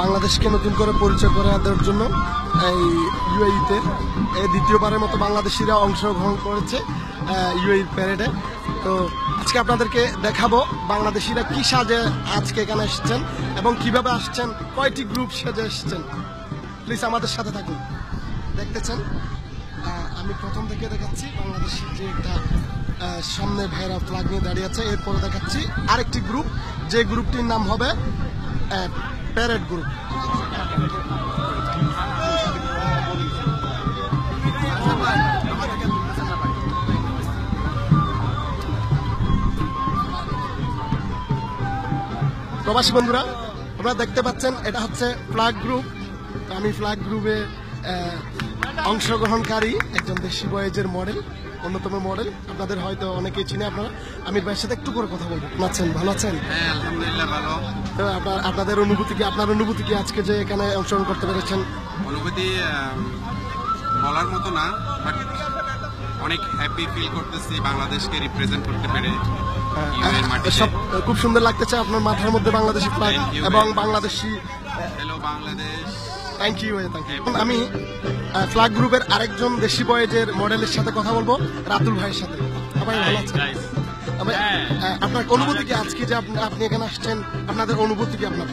বাংলাদেশকে নতুন করে পরিচয় করে দেওয়ার জন্য এই ইউএইতে এই দ্বিতীয়বারের মতো বাংলাদেশিরা অংশগ্রহণ করেছে ইউএই প্যারেডে তো আজকে আপনাদেরকে দেখাবো বাংলাদেশিরা কি সাজে আজকে এখানে এসেছেন এবং কীভাবে আসছেন, কয়টি গ্রুপ সাজে এসেছেন। প্লিজ আমাদের সাথে থাকুন। দেখতেছেন আমি প্রথম থেকে দেখাচ্ছি বাংলাদেশের যে একটা সামনে ভাইরা ফ্ল্যাগ নিয়ে দাঁড়িয়ে আছে। এরপরে দেখাচ্ছি আরেকটি গ্রুপ যে গ্রুপটির নাম হবে প্যারেড গ্রুপ প্রবাসী বন্ধুরা, আপনারা দেখতে পাচ্ছেন, এটা হচ্ছে ফ্ল্যাগ গ্রুপ আমি ফ্ল্যাগ গ্রুপে অংশগ্রহণকারী একজন দেশি বয়েজের মডেল অন্যতম মডেল। আপনাদের হয়তো অনেকেই চিনে আপনারা। আমি ভাইয়ের সাথে একটু করে কথা বলব। আছেন? ভালো আছেন? হ্যাঁ আলহামদুলিল্লাহ ভালো। তো আপনার আপনাদের অনুভূতি কি? আপনার অনুভূতি কি আজকে যে এখানে অংশগ্রহণ করতে পেরেছেন? অনুভূতি বলার মতো না বাট অনেক হ্যাপি ফিল করতেছি বাংলাদেশকে রিপ্রেজেন্ট করতে পেরে সব খুব সুন্দর লাগতেছে আপনার মাথার মধ্যে বাংলাদেশি ফ্ল্যাগ এবং Bangladeshi hello Bangladesh thank you thank you আমি ফ্ল্যাগ গ্রুপের আরেকজন দেশি বয়েজের মডেলের সাথে কথা বলব রাতুল ভাইয়ের সাথে। সবাই ভালো আছেন? আপনার অনুভূতি কি আজকে যে আপনি আপনি এখানে আসছেন? আপনাদের অনুভূতি কি আপনার?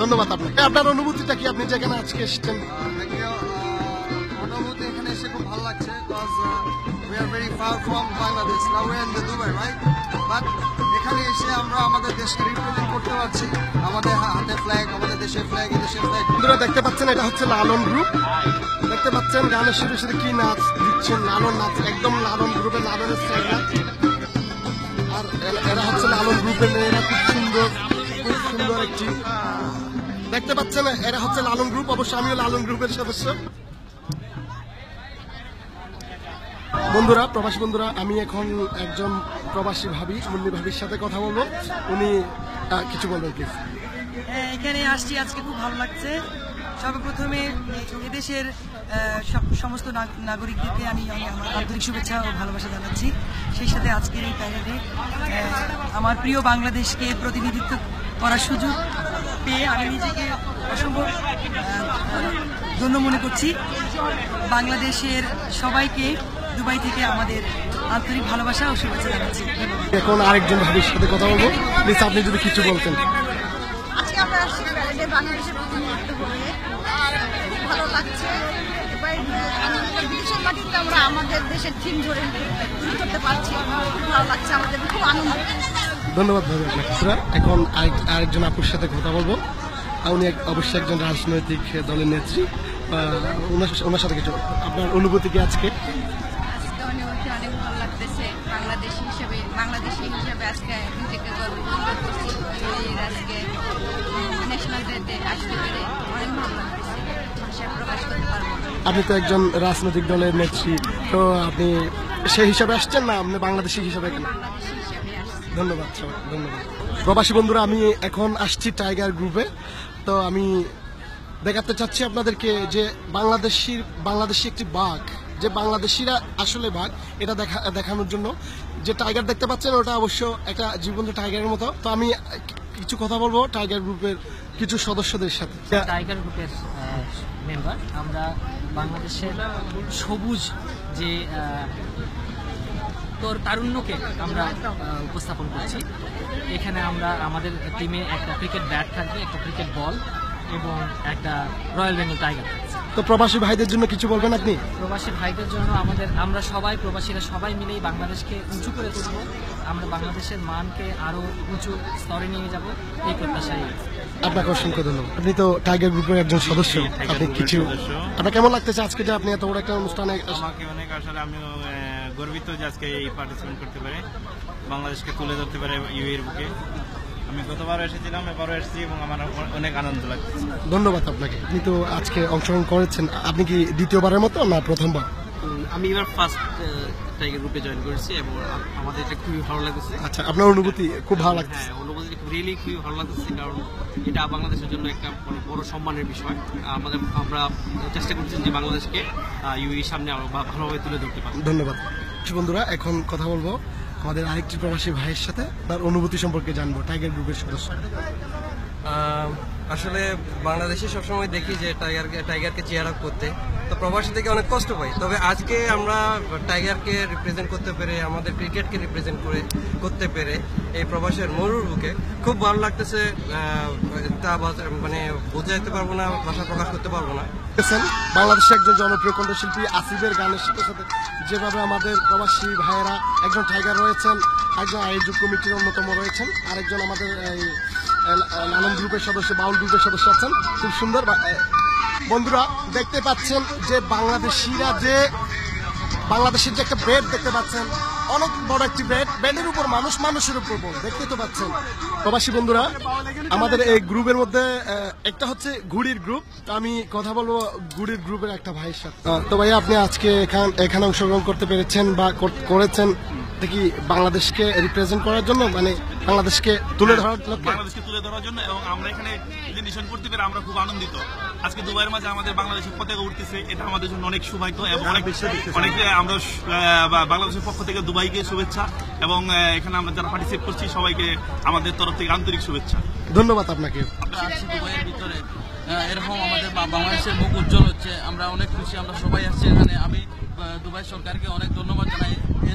ধন্যবাদ আপনাকে। আপনার অনুভূতিটা কি আপনি যেখানে আজকে এসেছেন? অনুভূতি এখানে এসে খুব ভালো লাগছে because we are very far from Bangladesh now we are in Dubai right but এখানে এসে আমরা আমাদের দেশকে রিপ্রেজেন্ট করতে পারছি। আমাদের হাতে ফ্ল্যাগ আমাদের দেশের ফ্ল্যাগ দেশের ফ্ল্যাগ বন্ধুরা, দেখতে পাচ্ছেন, এটা হচ্ছে লালন গ্রুপ দেখতে পাচ্ছেন, গানের সাথে সাথে কি নাচ দিচ্ছেন? লালন নাচ, একদম লালন গ্রুপের লালনের স্টাইল নাচ আর এরা- হচ্ছে লালন গ্রুপের মেয়েরা, খুব সুন্দর খুব সুন্দর একটি। দেখতে পাচ্ছেন, এরা হচ্ছে লালন গ্রুপ অবশ্য আমিও লালন গ্রুপের সদস্য। বন্ধুরা প্রবাসী বন্ধুরা আমি এখন একজন প্রবাসী ভাবি মুন্নি ভাবির সাথে কথা বলব। উনি কিছু বলবেন প্লিজ হ্যাঁ, এখানে আসছি আজকে খুব ভালো লাগছে। সর্বপ্রথমে এদেশের সমস্ত নাগ- নাগরিকদেরকে আমি আন্তরিক শুভেচ্ছা ও ভালোবাসা জানাচ্ছি। সেই সাথে আজকের এই আহ, আমার প্রিয় বাংলাদেশকে প্রতিনিধিত্ব করার সুযোগ পেয়ে আমি নিজেকে অসম্ভব ধন্য মনে করছি। বাংলাদেশের সবাইকে দুবাই থেকে আমাদের আন্তরিক ভালোবাসা ও শুভেচ্ছা জানাচ্ছি। এখন আরেকজন ভাবির সাথে কথা বলব। প্লিজ আপনি যদি কিছু বলতেন। আজকে আমরা আসছি বাংলাদেশের প্রতিনিধিত্ব খুব ভালো লাগছে। এবার আহ, বিদেশের মাটিতে আমরা আমাদের দেশের থিম ধরে তুলে করতে পারছি। খুব ভালো লাগছে আমাদের খুব আনন্দ। ধন্যবাদ ভাবি আপনাকে। এখন আরেক- আরেকজন আপুর সাথে কথা বলব। আর উনি এক- অবশ্যই একজন রাজনৈতিক দলের নেত্রী। আহ, ওনার ওনার সাথে কিছু আপনার অনুভূতি কি আজকে? ভালো বাংলাদেশি হিসেবে বাংলাদেশি হিসেবে আজকে নিজেকে গর্বিত মনে করছি। আজকে ন্যাশনাল ডেতে আসতে পেরে অনেক ভালো লাগতেছে। ভাষায় প্রকাশ করতে পারব আপনি তো একজন রাজনৈতিক দলের নেত্রী তো আপনি সেই হিসাবে আসছেন না? আপনি বাংলাদেশি হিসাবে বাংলাদেশি ধন্যবাদ ধন্যবাদ। প্রবাসী বন্ধুরা আমি এখন আসছি টাইগার গ্রুপে তো আমি দেখাতে চাচ্ছি আপনাদেরকে যে বাংলাদেশির বাংলাদেশি একটি বাঘ যে বাংলাদেশিরা আসলে বাঘ এটা দেখা, দেখানোর জন্য। যে টাইগার দেখতে পাচ্ছেন, ওটা অবশ্য একটা জীবন্ত টাইগারের মতো। তো আমি কিছু কথা বলব টাইগার গ্রুপের কিছু সদস্যদের সাথে। টাইগার গ্রুপের মেম্বার আমরা বাংলাদেশের সবুজ যে তোর তারুণ্যকে আমরা উপস্থাপন করছি। এখানে আমরা, আমাদের টিমে একটা ক্রিকেট ব্যাট থাকবে, একটা ক্রিকেট বল এবং একটা রয়্যাল বেঙ্গল টাইগার থাকছে তো প্রবাসী ভাইদের জন্য কিছু বলবেন আপনি? প্রবাসী ভাইদের জন্য আমাদের আমরা সবাই প্রবাসীরা সবাই মিলেই বাংলাদেশকে উঁচু করে তুলব। আমরা বাংলাদেশের মানকে আরও উঁচু স্তরে নিয়ে যাব এই প্রত্যাশাই আপনাকে অসংখ্য ধন্যবাদ। আপনি তো টাইগার গ্রুপের একজন সদস্য আপনি কিছু আপনার কেমন লাগতেছে আজকে যে আপনি এত বড় একটা অনুষ্ঠানে আমাকে অনেক আসলে আহ, গর্বিত যে আজকে এই পার্টিসিপেট করতে পারে বাংলাদেশকে তুলে ধরতে পারে ইউএর বুকে। আমি এসেছিলাম এবারও এসেছি এবং আমার অনেক আনন্দ লাগছে। ধন্যবাদ আপনাকে। আপনি তো আজকে অংশগ্রহণ করেছেন। আপনি কি দ্বিতীয়বারের মতো না প্রথমবার? আমি এবার ফার্স্ট টাইগার গ্রুপে জয়েন করেছি এবং আমাদের এটা খুবই ভালো লাগছে আচ্ছা আপনার অনুভূতি খুব ভালো লাগছে হ্যাঁ অনুভূতি রিয়েলি খুবই ভালো লাগছে কারণ এটা বাংলাদেশের জন্য একটা বড় সম্মানের বিষয়। আমাদের আমরা চেষ্টা করছি যে বাংলাদেশকে ইউই সামনে আরও ভালোভাবে তুলে ধরতে পারি ধন্যবাদ। বন্ধুরা এখন কথা বলব আমাদের আরেকটি প্রবাসী ভাইয়ের সাথে তার অনুভূতি সম্পর্কে জানব টাইগার গ্রুপের সদস্য। আসলে বাংলাদেশে সবসময় দেখি যে টাইগার টাইগারকে চেয়ার আপ করতে। তো প্রবাসী থেকে অনেক কষ্ট পাই। তবে আজকে আমরা টাইগারকে রিপ্রেজেন্ট করতে পেরে, আমাদের ক্রিকেটকে রিপ্রেজেন্ট করে, করতে পেরে এই প্রবাসের মরুর বুকে খুব ভালো লাগতেছে তা মানে বোঝাইতে পারব না, ভাষা প্রকাশ করতে পারব না। বাংলাদেশের একজন জনপ্রিয় কণ্ঠশিল্পী আসিফের গানের সাথে সাথে যেভাবে আমাদের প্রবাসী ভাইয়েরা একজন টাইগার রয়েছেন, একজন আয়োজক কমিটির অন্যতম রয়েছেন, আরেকজন আমাদের এই লালন গ্রুপের সদস্য, বাউল গ্রুপের সদস্য আছেন। খুব সুন্দর বন্ধুরা, দেখতে পাচ্ছেন যে বাংলাদেশিরা যে, বাংলাদেশের যে একটা ব্রেড দেখতে পাচ্ছেন, অনেক বড় একটি ব্রেড বেডের উপর মানুষ, মানুষের উপর দেখতে তো পাচ্ছেন। প্রবাসী বন্ধুরা, আমাদের এই গ্রুপের মধ্যে একটা হচ্ছে ঘুড়ির গ্রুপ আমি কথা বলব ঘুড়ির গ্রুপের একটা ভাইয়ের সাথে। তো ভাইয়া, আপনি আজকে এখান, এখানে অংশগ্রহণ করতে পেরেছেন বা করেছেন দেখি বাংলাদেশকে রিপ্রেজেন্ট করার জন্য? মানে বাংলাদেশকে তুলে ধরার লক্ষ্যে? বাংলাদেশকে তুলে ধরার জন্য এবং আমরা এখানে প্রেজেন্টেশন করতে পেরে আমরা খুব আনন্দিত। আজকে দুবাইয়ের মাঝে আমাদের বাংলাদেশের পতাকা উঠতেছে এটা আমাদের জন্য অনেক সৌভাগ্য এবং অনেক অনেক আমরা বা- বাংলাদেশের পক্ষ থেকে দুবাইকে শুভেচ্ছা এবং এখানে আমরা যারা পার্টিসিপেট করছি সবাইকে আমাদের তরফ থেকে আন্তরিক শুভেচ্ছা। ধন্যবাদ আপনাকে। দুবাইয়ের ভিতরে। এরকম আমাদের বাংলাদেশের মুখ উজ্জ্বল হচ্ছে আমরা অনেক খুশি আমরা সবাই আসছি এখানে। আমি দুবাই সরকারকে অনেক ধন্যবাদ জানাই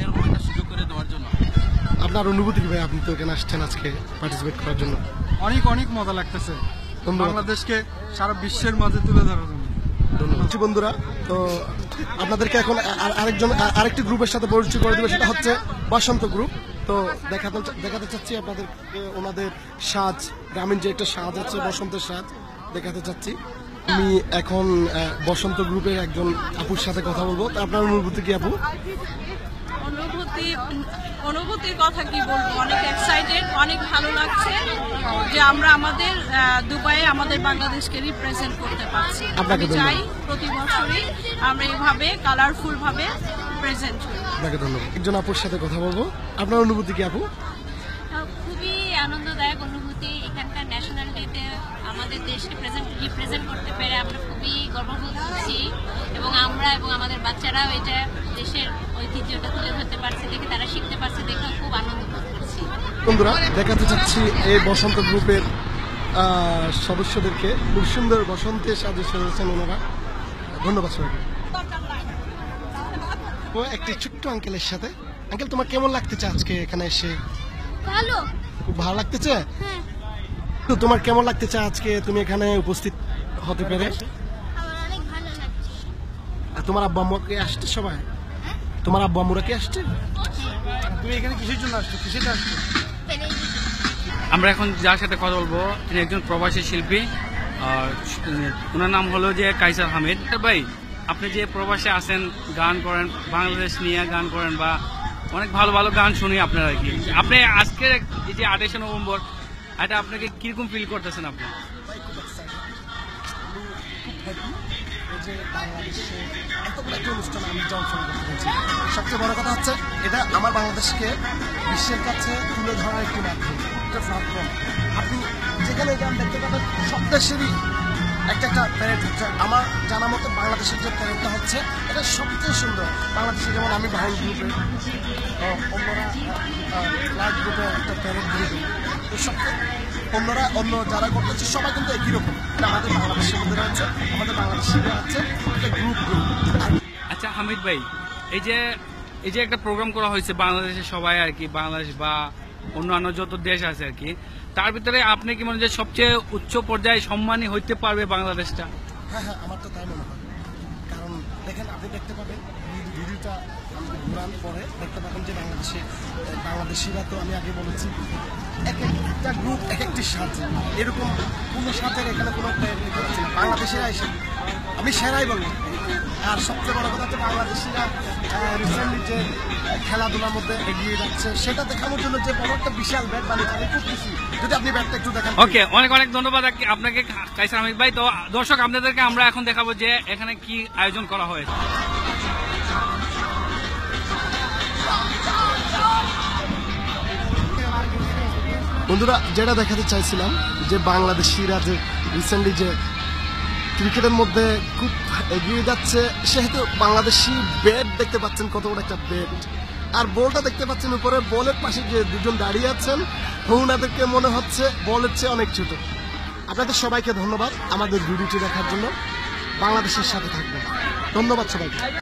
এরকম একটা সুযোগ করে দেওয়ার জন্য। আপনার অনুভূতি কি ভাই? আপনি তো এখানে আসছেন আজকে পার্টিসিপেট করার জন্য। অনেক অনেক মজা লাগতেছে। বাংলাদেশকে সারা বিশ্বের মাঝে তুলে ধরার জন্য। ধন্যবাদ। বন্ধুরা তো আপনাদেরকে এখন আর- আরেকজন আর- আরেকটি গ্রুপের সাথে পরিচয় করে দেবে সেটা হচ্ছে বসন্ত গ্রুপ। তো দেখাতে দেখাতে চাচ্ছি আপনাদের ওনাদের সাজ গ্রামীণ যে একটা সাজ আছে বসন্তের সাজ দেখাতে চাচ্ছি। আমি এখন বসন্ত গ্রুপের একজন আপুর সাথে কথা বলব। তা আপনার অনুভূতি কি আপু? অনুভূতি অনুভূতির কথা কি বলব? অনেক এক্সাইটেড অনেক ভালো লাগছে যে আমরা আমাদের দুবাইয়ে আমাদের বাংলাদেশকে রিপ্রেজেন্ট করতে পারছি। আপনাকে আমি চাই প্রতি বছরই আমরা এইভাবে কালারফুল ভাবে প্রেজেন্ট করি আপনাকে ধন্যবাদ। একজন আপুর সাথে কথা বলব। আপনার অনুভূতি কি আপু? খুবই আনন্দদায়ক অনুভূতি এখানকার ন্যাশনাল ডেতে আমাদের দেশকে প্রেজেন্ট রিপ্রেজেন্ট করতে পেরে আমরা খুবই গর্ববোধ করছি এবং আমরা এবং আমাদের বাচ্চারাও এটা দেশের ঐতিহ্যটা তুলে ধরতে পারছে দেখে তারা শিখতে পারছে দেখে খুব আনন্দ বোধ করছি। বন্ধুরা দেখাতে চাচ্ছি এই বসন্ত গ্রুপের আহ, সদস্যদেরকে। খুব সুন্দর বসন্তের সাজে সেজেছেন ওনারা। ধন্যবাদ সবাইকে। ও একটি ছোট্ট আঙ্কেলের সাথে। আঙ্কেল তোমার কেমন লাগতেছে আজকে এখানে এসে? ভালো। খুব ভালো লাগতেছে? হ্যাঁ। তো তোমার কেমন লাগতেছে আজকে তুমি এখানে উপস্থিত হতে পেরে? আমার অনেক আর তোমার আব্বু আম্মু কি আসছে সবাই? তোমার আব্বু আম্মুরা কি আসছে? তুমি এখানে কিসের জন্য আসছো? কিসের আসছো? আমরা এখন যার সাথে কথা বলব তিনি একজন প্রবাসী শিল্পী আর ওনার নাম হলো যে কাইসার হামিদ। ভাই আপনি যে প্রবাসে আসেন গান করেন বাংলাদেশ নিয়ে গান করেন বা অনেক ভালো ভালো গান শুনি আপনারা আর কি। আপনি আজকের এই যে আঠাশে নভেম্বর এটা আপনাকে কীরকম ফিল করতেছেন আপনি? যে বাংলাদেশে এত বড় একটা অনুষ্ঠানে আমি অংশগ্রহণ করতে সবচেয়ে বড় কথা হচ্ছে, এটা আমার বাংলাদেশকে বিশ্বের কাছে তুলে ধরার একটি মাধ্যম, একটা আপনি যেখানে গান দেখতে পাবেন সব দেশেরই একটা একটা প্যারেড হচ্ছে। আমার জানা মতো বাংলাদেশের যে প্যারেডটা হচ্ছে, এটা সবচেয়ে সুন্দর। বাংলাদেশে যেমন আমি বাহিনী গ্রুপে অন্যরা ফ্ল্যাগ গ্রুপে একটা প্যারেড গ্রুপে অন্যরা অন্য যারা করতেছে সবাই কিন্তু একই রকম। আমাদের বাংলাদেশের মধ্যে আমাদের বাংলাদেশিরা আছে একটা গ্রুপ গ্রুপ আচ্ছা হামিদ ভাই এই যে এই যে একটা প্রোগ্রাম করা হয়েছে বাংলাদেশের সবাই আর কি বাংলাদেশ বা অন্যান্য যত দেশ আছে আর কি তার ভিতরে আপনি কি মনে হয় যে সবচেয়ে উচ্চ পর্যায়ে সম্মানী হইতে পারবে বাংলাদেশটা? হ্যাঁ হ্যাঁ আমার তো তাই মনে হয় কারণ দেখেন আপনি দেখতে পাবেন ভিডিও- ভিডিওটা ঘুরান পরে দেখতে পাবেন যে বাংলাদেশে, বাংলাদেশিরা তো আমি আগে বলেছি, এক একটা গ্রুপ এক একটি সাজ এরকম কোনো সাজের এখানে কোনো বাংলাদেশিরা এসে, আমি সেরাই বলব। আর সবচেয়ে বড় কথা হচ্ছে বাংলাদেশিরা রিসেন্টলি যে খেলাধুলার মধ্যে এগিয়ে যাচ্ছে, সেটা দেখানোর জন্য যে বড় একটা বিশাল ব্যাট বানিয়েছে, আমি খুব খুশি। যদি আপনি ব্যাটটা একটু দেখেন ওকে অনেক অনেক ধন্যবাদ আপনাকে, কাইসার হামিদ ভাই। তো দর্শক, আপনাদেরকে আমরা এখন দেখাবো যে এখানে কি আয়োজন করা হয়েছে। বন্ধুরা, যেটা দেখাতে চাইছিলাম যে বাংলাদেশিরা যে রিসেন্টলি যে ক্রিকেটের মধ্যে খুব এগিয়ে যাচ্ছে, সেহেতু বাংলাদেশি ব্যাট দেখতে পাচ্ছেন কত বড় একটা ব্যাট আর বলটা দেখতে পাচ্ছেন উপরে, বলের পাশে যে দুজন দাঁড়িয়ে আছেন ওনাদেরকে মনে হচ্ছে বলের চেয়ে অনেক ছোট। আপনাদের সবাইকে ধন্যবাদ আমাদের ভিডিওটি দেখার জন্য। বাংলাদেশের সাথে থাকবেন। ধন্যবাদ সবাইকে।